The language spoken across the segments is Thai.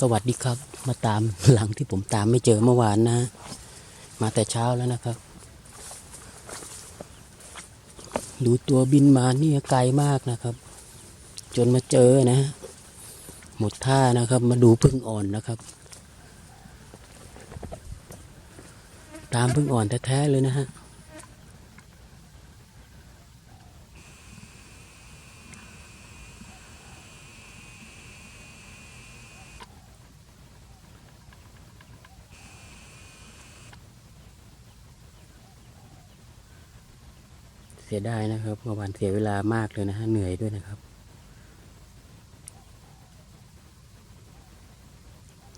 สวัสดีครับ มาตามหลังที่ผมตามไม่เจอเมื่อวานนะ มาแต่เช้าแล้วนะครับ ดูตัวบินมานี่ไกลมากนะครับ จนมาเจอนะ หมดท่านะครับ มาดูพึ่งอ่อนนะครับ ตามพึ่งอ่อนแท้ๆเลยนะฮะ เสียดายนะครับเมื่อวานเสียเวลามากเลยนะฮะเหนื่อยด้วยนะครับ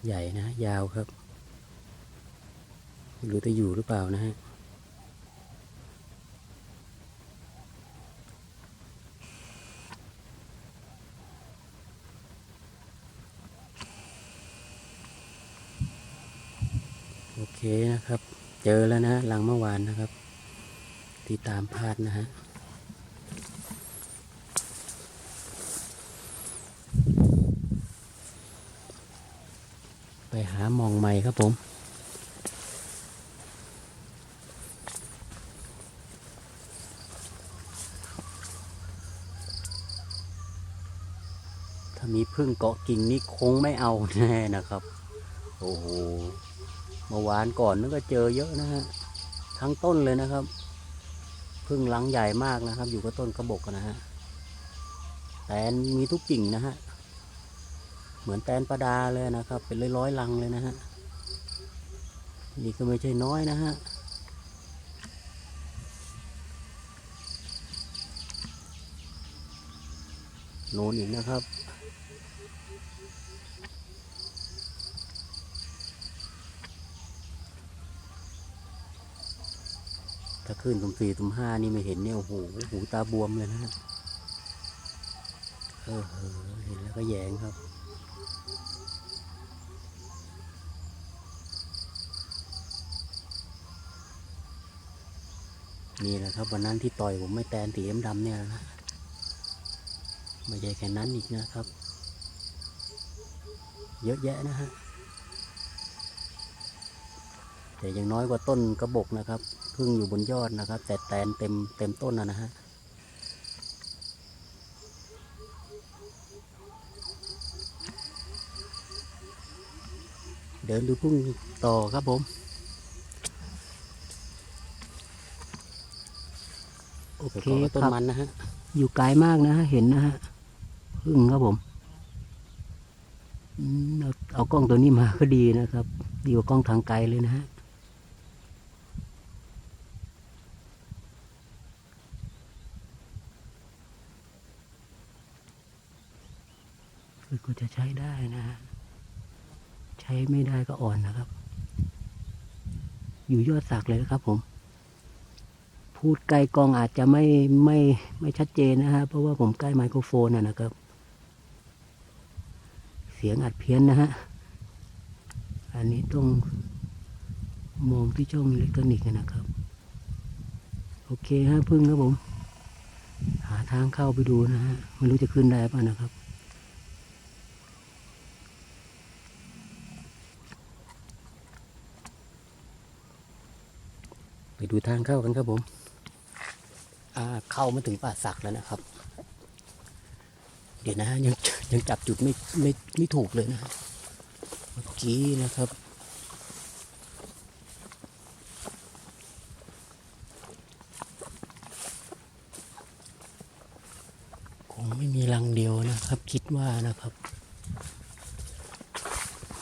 ใหญ่นะ ยาวครับไม่รู้จะอยู่หรือเปล่านะฮะโอเคนะครับ เจอแล้วนะหลังเมื่อวานนะครับ ที่ตามพาดนะฮะไปหามองใหม่ครับผมถ้ามีพึ่งเกาะกิ่งนี่คงไม่เอาแน่นะครับ โอ้โหเมื่อวานก่อนนึกก็เจอเยอะนะฮะ ทั้งต้นเลยนะครับ พึ่งหลังใหญ่มากนะครับ อยู่กับต้นกระบอกนะฮะแตนมีทุกกิ่งนะฮะเหมือนแตนประดาเลยนะครับ เป็นร้อยๆลังเลยนะฮะนี่ก็ไม่ใช่น้อยนะฮะโน่นอีกนะครับ ขึ้นตุ่มสี่ตุ่มห้านี่ไม่เห็นเนี่ยโอ้โหหูตาบวมเลยนะฮะเออเหอเห็นแล้วก็แยงครับ นี่แหละครับวันนั้นที่ต่อยผมไม่แตนสีดำๆเนี่ยนะไม่ใช่แค่นั้นอีกนะครับ เยอะแยะนะฮะ แต่ยังน้อยกว่าต้นกระบอกนะครับพึ่งอยู่บนยอดนะครับ แต่แตนเต็มเต็มต้นนะนะฮะเดินดูพึ่งต่อครับผม โอเคต้นมันนะฮะ อยู่ไกลมากนะฮะ เห็นนะฮะพึ่งครับผมอืมเอาเอากล้องตัวนี้มาก็ดีนะครับ ดีกว่ากล้องทางไกลเลยนะฮะ ก็จะใช้ได้นะฮะใช้ไม่ได้ก็อ่อนนะครับ อยู่ยอดสักเลยนะครับผม พูดใกล้กองอาจจะไม่ไม่ไม่ชัดเจนนะฮะเพราะว่าผมใกล้ไมโครโฟนนะครับ เสียงอัดเพี้ยนนะฮะอันนี้ต้องมองที่ช่องอิเล็กทรอนิกส์นะครับ โอเคฮะพึ่งครับผม หาทางเข้าไปดูนะฮะไม่รู้จะขึ้นได้ป่ะนะครับ ไปดูทางเข้ากันครับผม เข้ามาถึงป่าสักแล้วนะครับ เดี๋ยวนะยังยังจับจุดไม่ไม่ไม่ถูกเลยนะฮะเมื่อกี้นะครับคงไม่มีรังเดียวนะครับ คิดว่านะครับ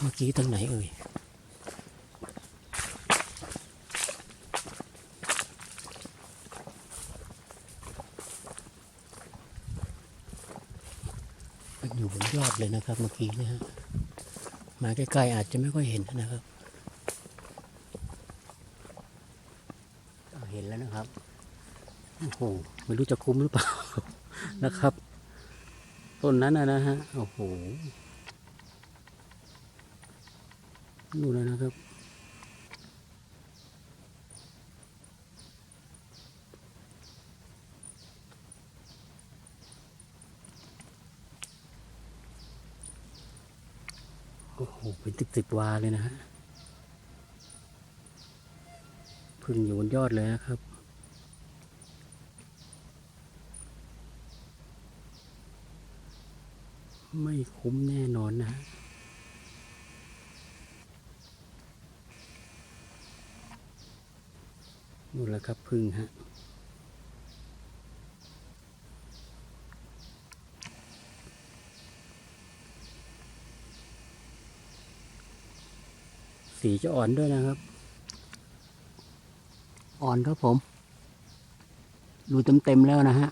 เมื่อกี้ตรงไหนเอ่ย อยู่บนยอดเลยนะครับ เมื่อกี้นะฮะมาใกล้ๆอาจจะไม่ค่อยเห็นนะครับเห็นแล้วนะครับโอ้โหไม่รู้จะคุ้มหรือเปล่านะครับ ต้นนั้นนะนะฮะโอ้โหดูแล้วนะครับ โอ้โหเป็นสิบสิบวาเลยนะฮะพึ่งอยู่บนยอดเลยนะครับไม่คุ้มแน่นอนนะ นู่นแหละครับพึ่งฮะ สีจะอ่อนด้วยนะครับ อ่อนครับผม ดูเต็มๆแล้วนะฮะ